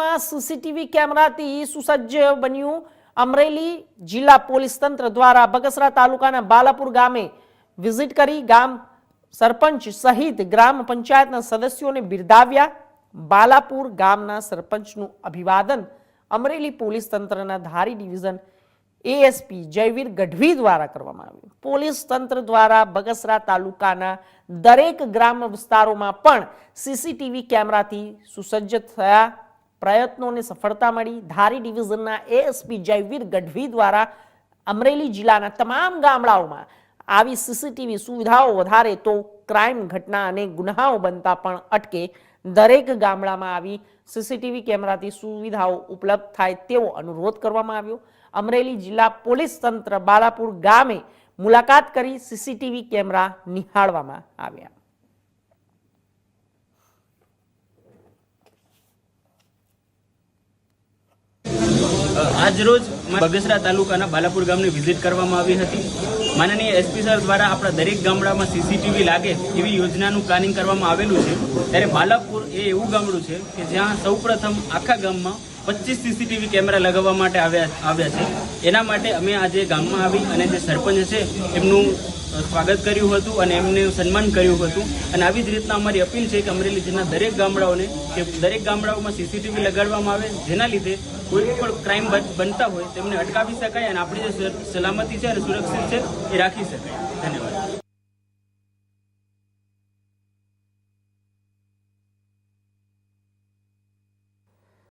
ગામડાઓમાં સીસીટીવી કેમેરાથી સુસજ્જ બન્યું. અમરેલી જિલ્લા પોલીસ તંત્ર દ્વારા બગસરા તાલુકાના બાલાપુર ગામે વિઝિટ કરી ગામ સરપંચ સહિત ગ્રામ પંચાયતના સદસ્યોને બિરદાવ્યા. બાલાપુર ગામના સરપંચનું અભિવાદન અમરેલી પોલીસ તંત્રના ધારી ડિવિઝન એએસપી જયવીર ગઢવી દ્વારા કરવામાં આવ્યું. પોલીસ તંત્ર દ્વારા બગસરા તાલુકાના દરેક ગ્રામ વિસ્તારોમાં પણ સીસીટીવી કેમેરાથી સુસજ્જ થયા. પ્રયત્નોને સફળતા મળી. ધારી ડિવિઝનના એએસપી જયવીર ગઢવી દ્વારા અમરેલી જિલ્લાના તમામ ગામડાઓમાં આવી સીસીટીવી સુવિધાઓ વધારે તો ક્રાઇમ ઘટના અને ગુનાઓ બનતા પણ અટકે. દરેક ગામડામાં આવી સીસીટીવી કેમેરાથી સુવિધાઓ ઉપલબ્ધ થાય તેવો અનુરોધ કરવામાં આવ્યો. અમરેલી જિલ્લા પોલીસ તંત્ર બાલાપુર ગામે મુલાકાત કરી સીસીટીવી કેમેરા નિહાળવામાં આવ્યા. આજરોજ બગસરા તાલુકાના બાલાપુર ગામની વિઝિટ કરવામાં આવી હતી. માનનીય એસપી સર દ્વારા આપણા દરેક ગામડામાં સીસીટીવી લાગે એવી યોજનાનું પ્લાનિંગ કરવામાં આવેલું છે. ત્યારે બાલાપુર એ એવું ગામડું છે કે જ્યાં સૌપ્રથમ આખા ગામમાં પચીસ સીસીટીવી કેમેરા લગાવવા માટે આવ્યા આવ્યા છે. એના માટે અમે આજે ગામમાં આવી અને જે સરપંચ છે એમનું સ્વાગત કર્યું હતું અને એમને સન્માન કર્યું હતું. અને આવી જ રીતના અમારી અપીલ છે કે અમરેલી જિલ્લાના દરેક ગામડાઓને કે દરેક ગામડાઓમાં સીસીટીવી લગાડવામાં આવે. જેના લીધે કોઈ પણ ક્રાઇમ બનતા હોય તેમને અટકાવી શકાય અને આપણી જે સલામતી છે અને સુરક્ષિત છે એ રાખી શકાય. ધન્યવાદ.